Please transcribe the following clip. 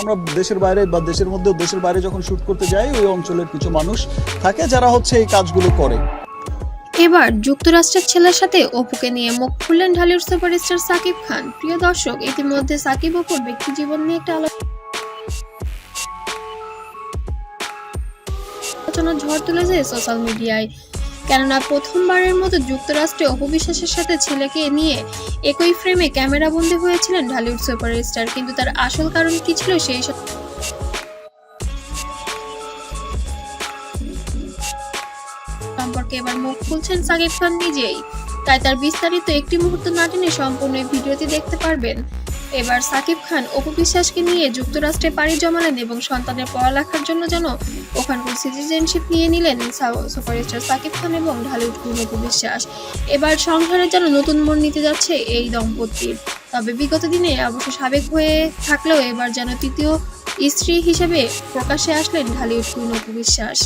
আমরা দেশের বাইরে বা দেশের মধ্যে দেশের বাইরে যখন শুট করতে যাই, ওই অঞ্চলের কিছু মানুষ থাকে যারা হচ্ছে এই কাজগুলো করে। এবার যুক্তরাষ্ট্রের ছেলের সাথে অপুকে নিয়ে মুখ খুললেন ঢালিউড সুপারস্টার সাকিব খান। প্রিয় দর্শক, ইতিমধ্যে সাকিব অপুর ব্যক্তি জীবন নিয়ে একটা আলোচনা ঝড় তুলেছে সোশ্যাল মিডিয়ায় কেননা প্রথমবারের মতো যুক্তরাষ্ট্রে অপবিশ্বাসের সাথে ছেলেকে নিয়ে একই ফ্রেমে ক্যামেরা বন্দী হয়েছিলেন ঢালিউড সুপারস্টার, কিন্তু তার আসল কারণ কি ছিল সেই সব সম্পর্কে এবার মুখ খুলছেন সাকিব খান নিজেই, তাই তার বিস্তারিত একটি মুহূর্ত না টেনে সম্পূর্ণ ভিডিওটি দেখতে পারবেন। এবার সাকিব খান অপু বিশ্বাসকে নিয়ে যুক্তরাষ্ট্রে পাড়ি জমালেন এবং সন্তানের পড়ালেখার জন্য যেন ওখানকার সিটিজেনশিপ নিয়ে নিলেন সুপারস্টার সাকিব খান এবং ঢালিউড কুইন অপু বিশ্বাস। এবার সংসারে যেন নতুন মন নিতে যাচ্ছে এই দম্পতির তবে বিগত দিনে অবশ্য সাবেক হয়ে থাকলেও এবার যেন তৃতীয় স্ত্রী হিসেবে প্রকাশ্যে আসলেন ঢালিউড কুইন অপু বিশ্বাস।